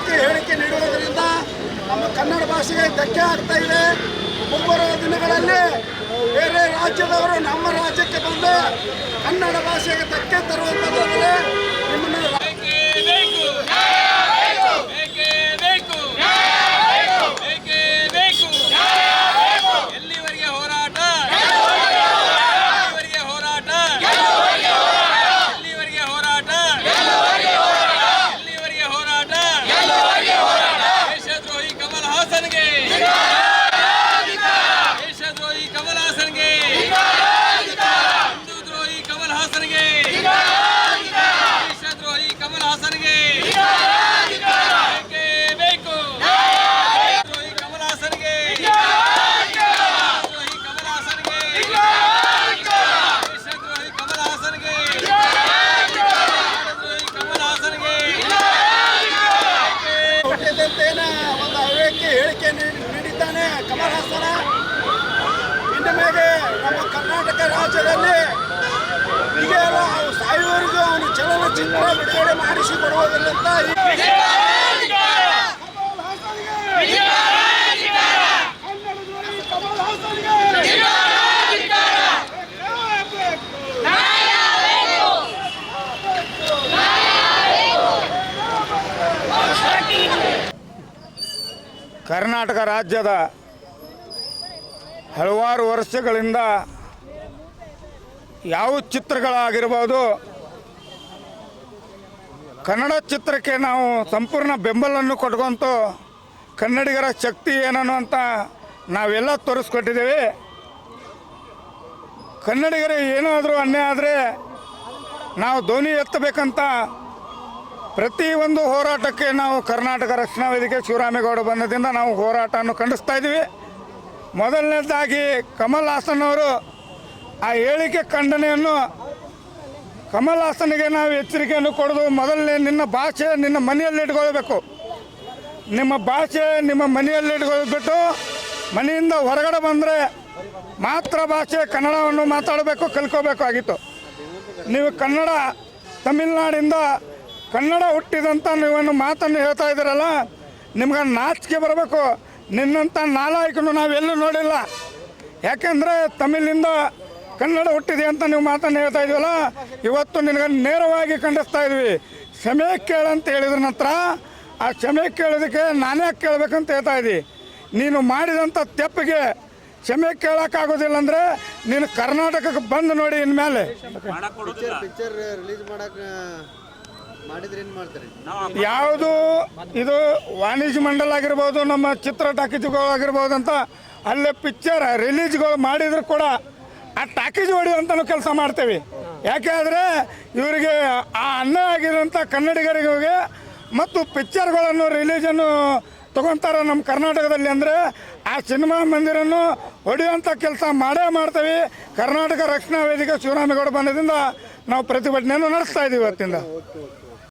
ಅವಿವೇಕಿ ಹೇಳಿಕೆ ನೀಡುವುದರಿಂದ ನಮ್ಮ ಕನ್ನಡ ಭಾಷೆಗೆ ಧಕ್ಕೆ ಆಗ್ತಾ ಇದೆ. ಮುಂಬರುವ ದಿನಗಳಲ್ಲಿ ಬೇರೆ ರಾಜ್ಯದವರು ನಮ್ಮ ರಾಜ್ಯಕ್ಕೆ ಬಂದು ಕನ್ನಡ ಭಾಷೆಗೆ ಧಕ್ಕೆ ತರುವಂಥದ್ದಾದರೆ ಕರ್ನಾಟಕ ರಾಜ್ಯದಲ್ಲಿ ಈಗೆಲ್ಲ ಸಾಯುವವರೆಗೂ ಅವನು ಚಲನಚಿತ್ರ ಬಿಡುಗಡೆ ಮಾಡಿಸಿ ಅಂತ ಈ- ಕಮಲ್ ಹಾಸನ್ಗೆ! ಕನ್ನಡದಲ್ಲಿ ಕಮಲ್ ಹಾಸನ್ಗೆ! ಕರ್ನಾಟಕ ರಾಜ್ಯದ ಹಲವಾರು ವರ್ಷಗಳಿಂದ ಯಾವ ಚಿತ್ರಗಳಾಗಿರ್ಬೋದು, ಕನ್ನಡ ಚಿತ್ರಕ್ಕೆ ನಾವು ಸಂಪೂರ್ಣ ಬೆಂಬಲವನ್ನು ಕೊಟ್ಕೊಂತು ಕನ್ನಡಿಗರ ಶಕ್ತಿ ಏನನ್ನು ಅಂತ ನಾವೆಲ್ಲ ತೋರಿಸ್ಕೊಟ್ಟಿದ್ದೇವೆ. ಕನ್ನಡಿಗರಿಗೆ ಏನಾದರೂ ಅನ್ಯಾಯ ಆದರೆ ನಾವು ಧ್ವನಿ ಎತ್ತಬೇಕಂತ ಪ್ರತಿಯೊಂದು ಹೋರಾಟಕ್ಕೆ ನಾವು ಕರ್ನಾಟಕ ರಕ್ಷಣಾ ವೇದಿಕೆ ಶಿವರಾಮೇಗೌಡ ಬಂದದಿಂದ ನಾವು ಹೋರಾಟವನ್ನು ಖಂಡಿಸ್ತಾ ಇದ್ದೀವಿ. ಮೊದಲನೇದಾಗಿ ಕಮಲ್ ಹಾಸನ್ ಅವರು ಆ ಹೇಳಿಕೆ ಖಂಡನೆಯನ್ನು ಕಮಲ್ ಹಾಸನಿಗೆ ನಾವು ಎಚ್ಚರಿಕೆಯನ್ನು ಕೊಡೋದು ಮೊದಲನೇ ನಿನ್ನ ಭಾಷೆ ನಿನ್ನ ಮನೆಯಲ್ಲಿ ಇಟ್ಕೊಳ್ಬೇಕು. ನಿಮ್ಮ ಭಾಷೆ ನಿಮ್ಮ ಮನೆಯಲ್ಲಿ ಇಟ್ಕೊಳ್ಬಿಟ್ಟು ಮನೆಯಿಂದ ಹೊರಗಡೆ ಬಂದರೆ ಮಾತೃ ಭಾಷೆ ಕನ್ನಡವನ್ನು ಮಾತಾಡಬೇಕು ಕಲ್ಕೋಬೇಕಾಗಿತ್ತು ನೀವು ಕನ್ನಡ, ತಮಿಳ್ನಾಡಿಂದ ಕನ್ನಡ ಹುಟ್ಟಿದಂಥ ನೀವನ್ನು ಮಾತನ್ನು ಹೇಳ್ತಾ ಇದ್ದೀರಲ್ಲ, ನಿಮ್ಗೆ ನಾಚಿಕೆ ಬರಬೇಕು. ನಿನ್ನಂಥ ನಾಲಾಯಕನು ನಾವೆಲ್ಲೂ ನೋಡಿಲ್ಲ. ಯಾಕೆಂದರೆ ತಮಿಳಿಂದ ಕನ್ನಡ ಹುಟ್ಟಿದೆ ಅಂತ ನೀವು ಮಾತನ್ನು ಹೇಳ್ತಾ ಇದೀವಲ್ಲ? ಇವತ್ತು ನಿನಗೆ ನೇರವಾಗಿ ಖಂಡಿಸ್ತಾ ಇದ್ವಿ. ಕ್ಷಮೆ ಕೇಳಂತ ಹೇಳಿದ್ರ ನಂತರ ಆ ಕ್ಷಮೆ ಕೇಳೋದಕ್ಕೆ ನಾನೇ ಕೇಳಬೇಕಂತ ಹೇಳ್ತಾ ಇದ್ದಿ. ನೀನು ಮಾಡಿದಂಥ ತೆಪ್ಪಿಗೆ ಕ್ಷಮೆ ಕೇಳೋಕ್ಕಾಗೋದಿಲ್ಲ ಅಂದರೆ ನೀನು ಕರ್ನಾಟಕಕ್ಕೆ ಬಂದು ನೋಡಿ ಇನ್ಮೇಲೆ. ಯಾವುದು? ಇದು ವಾಣಿಜ್ಯ ಮಂಡಲ ಆಗಿರ್ಬೋದು, ನಮ್ಮ ಚಿತ್ರ ಟಾಕೀಸ್ಗಳು ಆಗಿರ್ಬೋದು ಅಂತ ಅಲ್ಲೇ ಪಿಕ್ಚರ್ ರಿಲೀಸ್ಗಳು ಮಾಡಿದ್ರು ಕೂಡ ಆ ಟಾಕೀಸ್ ಹೊಡೆಯುವಂತನೂ ಕೆಲಸ ಮಾಡ್ತೇವೆ. ಯಾಕೆ ಆದರೆ ಇವರಿಗೆ ಆ ಅನ್ನ ಆಗಿರೋಂಥ ಕನ್ನಡಿಗರಿಗೆ ಮತ್ತು ಪಿಕ್ಚರ್ಗಳನ್ನು ರಿಲೀಜನ್ನು ತಗೊತಾರೆ ನಮ್ಮ ಕರ್ನಾಟಕದಲ್ಲಿ ಅಂದರೆ ಆ ಸಿನಿಮಾ ಮಂದಿರನ್ನು ಹೊಡೆಯುವಂಥ ಕೆಲಸ ಮಾಡೇ ಮಾಡ್ತೇವೆ. ಕರ್ನಾಟಕ ರಕ್ಷಣಾ ವೇದಿಕೆ ಶಿವರಾಮೇಗೌಡ ಬಂದದಿಂದ ನಾವು ಪ್ರತಿಭಟನೆಯನ್ನು ನಡೆಸ್ತಾ ಇದ್ದೀವಿ ಇವತ್ತಿಂದ.